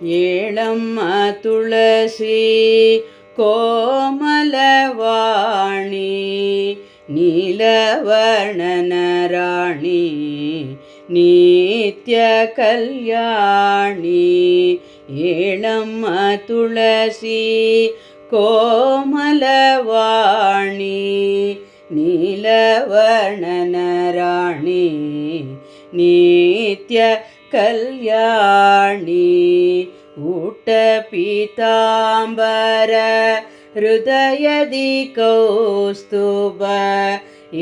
ಏಳಮ್ಮ ತುಳಸಿ ಕೋಮಲವಾಣಿ ನೀಲವರ್ಣನ ರಾಣಿ ನಿತ್ಯ ಕಲ್ಯಾಣಿ ಏಳಮ್ಮ ತುಳಸಿ ಕೋಮಲವಾಣಿ ನೀಲವರ್ಣನ ರಾಣಿ ನಿತ್ಯ ಕಲ್ಯಾಣಿ ಊಟ ಪೀತಾಂಬರ ಹೃದಯದಿ ಕೌಸ್ತುಭ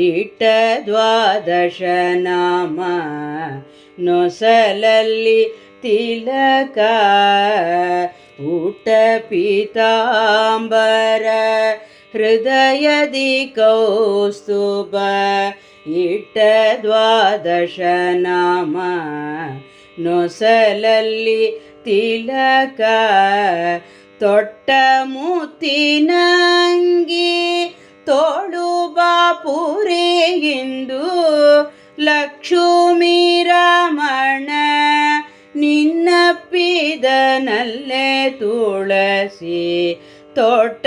ಇಟ್ಟ ದ್ವಾದಶ ನಾಮ ನೊಸಲಲ್ಲಿ ತಿಲಕ ಊಟ ಪೀತಾಂಬರ ಹೃದಯದಿ ಕೌಸ್ತುಭ ಇಟ್ಟ ದ್ವಾದಶ ನಾಮ ನೊಸಲಲ್ಲಿ ತಿಲಕ ತೊಟ್ಟ ಮುತ್ತಿನಂಗಿ ತೋಳು ಬಾಪುರೆಯಿಂದು ಲಕ್ಷ್ಮೀ ರಮಣ ನಿನ್ನಪ್ಪಿದನಲ್ಲೇ ತುಳಸಿ ತೋಟ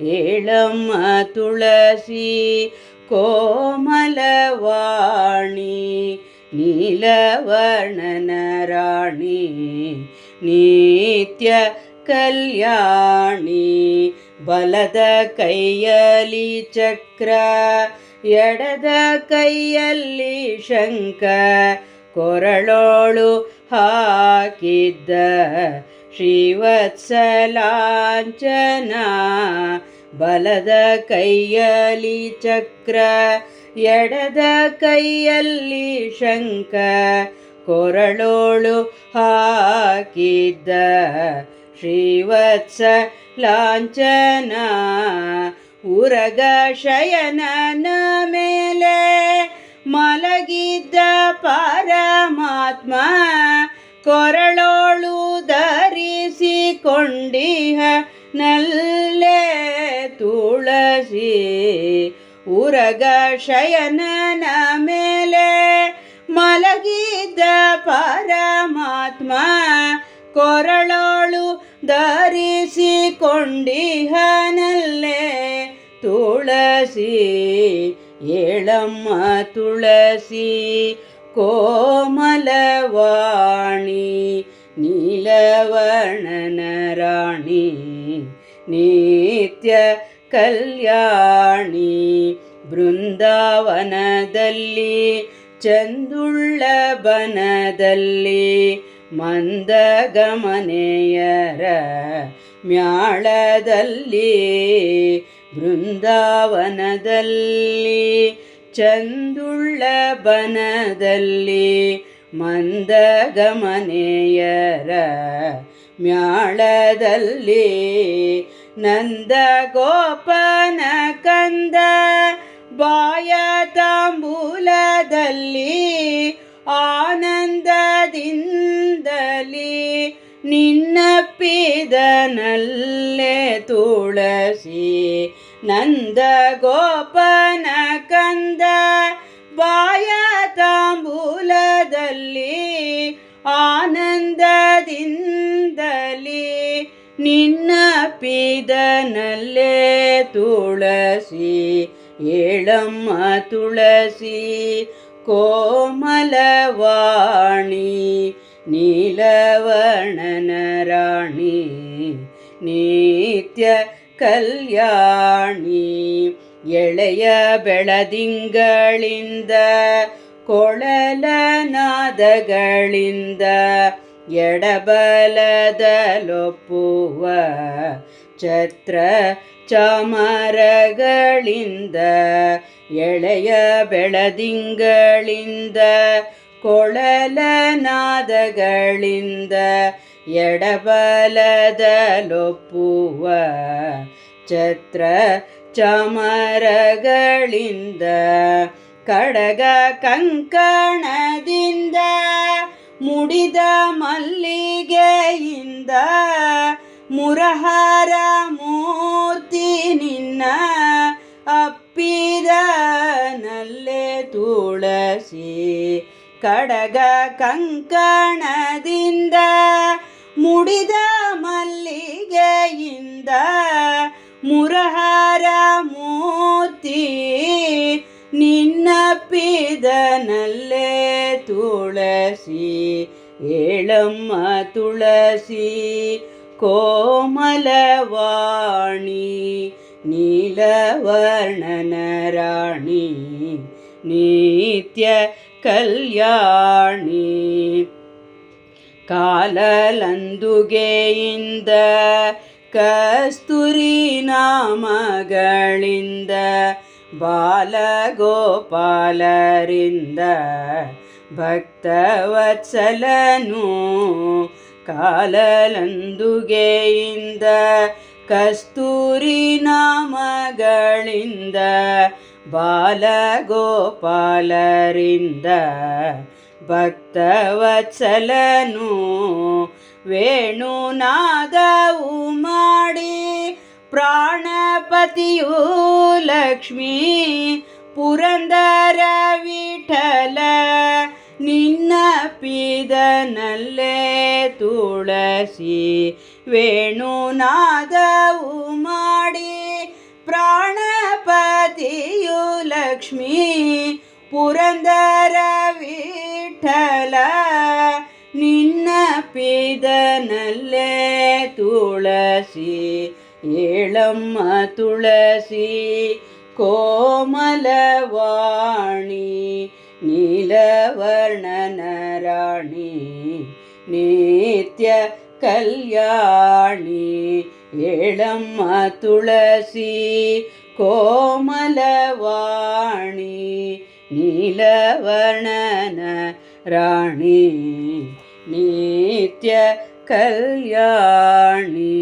ಏಳಮ್ಮ ತುಳಸಿ, ಕೋಮಲವಾಣಿ, ನೀಲವರ್ಣನ ರಾಣಿ, ನಿತ್ಯ ಕಲ್ಯಾಣಿ, ಬಲದ ಕೈಯಲ್ಲಿ ಚಕ್ರ, ಎಡದ ಕೈಯಲ್ಲಿ ಶಂಕ ಕೊರಳೋಳು ಹಾಕಿದ್ದ ಶ್ರೀವತ್ಸಲಾಂಚನ ಬಲದ ಕೈಯಲ್ಲಿ ಚಕ್ರ, ಎಡದ ಕೈಯಲ್ಲಿ ಶಂಕ ಕೊರಳೋಳು ಹಾಕಿದ್ದ ಶ್ರೀವತ್ಸ ಲಾಂಛನ ಉರಗ ಶಯನನ ಮೇಲೆ ಮಲಗಿದ್ದ ಪರಮಾತ್ಮ, ಕೊರಳೋಳು ಧರಿಸಿಕೊಂಡಿಹ ನಲ್ಲೆ ತುಳಸಿ ಉರಗ ಶಯನನ ಮೇಲೆ ಮಲಗಿದ್ದ ಪರಮಾತ್ಮ ಕೊರಳೋಳು ಧರಿಸಿಕೊಂಡಿಹನಲ್ಲೇ ತುಳಸಿ ಏಳಮ್ಮ ತುಳಸಿ ಕೋಮಲವಾಣಿ ನೀಲವರ್ಣನ ನಿತ್ಯ ಕಲ್ಯಾಣಿ ಬೃಂದಾವನದಲ್ಲಿ ಚಂದುಳ್ಳ ಬನದಲ್ಲಿ ಮಂದಗಮನೆಯರ ಮ್ಯಾಳದಲ್ಲಿ ಬೃಂದಾವನದಲ್ಲಿ ಚಂದುಳ್ಳ ಬನದಲ್ಲಿ ಮಂದಗಮನೆಯರ ಮ್ಯಾಳದಲ್ಲಿ ನಂದ ಗೋಪನ ಕಂದ ಬಾಯ ತಾಂಬೂಲದಲ್ಲಿ ಆನಂದದಿಂದಲಿ ನಿನ್ನಪ್ಪಿದನಲ್ಲೇ ತುಳಸಿ ನಂದ ಗೋಪನ ಕಂದ ಬಾಯ ತಾಂಬೂಲದಲ್ಲಿ ಆನಂದದಿಂದಲಿ ನಿನ್ನ ಪಿದನಲ್ಲೇ ತುಳಸಿ ಏಳಮ್ಮ ತುಳಸಿ ಕೋಮಲವಾಣಿ ನೀಲವರ್ಣನ ರಾಣಿ ನಿತ್ಯ ಕಲ್ಯಾಣಿ ಎಳೆಯ ಬೆಳದಿಂಗಳಿಂದ ಕೊಳಲ ನಾದಗಳಿಂದ ಎಡಬಲದಲೊಪ್ಪುವ ಛತ್ರ ಚಾಮರಗಳಿಂದ ಎಳೆಯ ಬೆಳದಿಂಗಳಿಂದ ಕೊಳಲನಾದಗಳಿಂದ ಎಡಬಲದಲೊಪ್ಪುವ ಛತ್ರ ಚಾಮರಗಳಿಂದ ಕಡಗ ಕಂಕಣದಿಂದ ಮುಡಿದ ಮಲ್ಲಿಗೆಯಿಂದ ಮುರಹಾರ ಮೂರ್ತಿ ನಿನ್ನ ಅಪ್ಪಿದ ನಲ್ಲೆ ತುಳಸಿ ಕಡಗ ಕಂಕಣದಿಂದ ಮುಡಿದ ಮಲ್ಲಿಗೆಯಿಂದ ಮುರಹಾರ ಮೂರ್ತಿ ನಿನ್ನಪ್ಪಿದನಲ್ಲೇ ತುಳಸಿ ಏಳಮ್ಮ ತುಳಸಿ ಕೋಮಲವಾಣಿ ನೀಲವರ್ಣನ ರಾಣಿ ನಿತ್ಯ ಕಲ್ಯಾಣಿ ಕಾಲಲಂದುಗೆಯಿಂದ ಕಸ್ತೂರಿ ನಾಮಗಳಿಂದ ಬಾಲಗೋಪಾಲರಿಂದ ಭಕ್ತವತ್ಸಲನು ಕಾಲಲಂದುಗೆಯಿಂದ ಕಸ್ತೂರಿ ನಾಮಗಳಿಂದ ಬಾಲಗೋಪಾಲರಿಂದ ಭಕ್ತವತ್ಸಲನು ವೇಣುನಾದವು ಮಾಡಿ ಪ್ರಾಣಪತಿಯು ಲಕ್ಷ್ಮೀ ಪುರಂದರ ವಿಠಲ, ನಿನ್ನ ಪಿದನಲ್ಲೇ ತುಳಸಿ ವೇಣುನಾದವು ಮಾಡಿ ಪ್ರಾಣಪತಿಯು ಲಕ್ಷ್ಮೀ ಪುರಂದರ ವಿಠಲ, ನಿನ್ನ ಪಿದನಲ್ಲೇ ತುಳಸಿ ಏಳಮ್ಮ ತುಳಸಿ ಕೋಮಲವಾಣಿ ನೀಲವರ್ಣನ ರಾಣಿ ನಿತ್ಯ ಕಲ್ಯಾಣಿ ಏಳಮ್ಮ ತುಳಸಿ ಕೋಮಲವಾಣಿ ನೀಲವರ್ಣನ ರಾಣಿ ನಿತ್ಯ ಕಲ್ಯಾಣಿ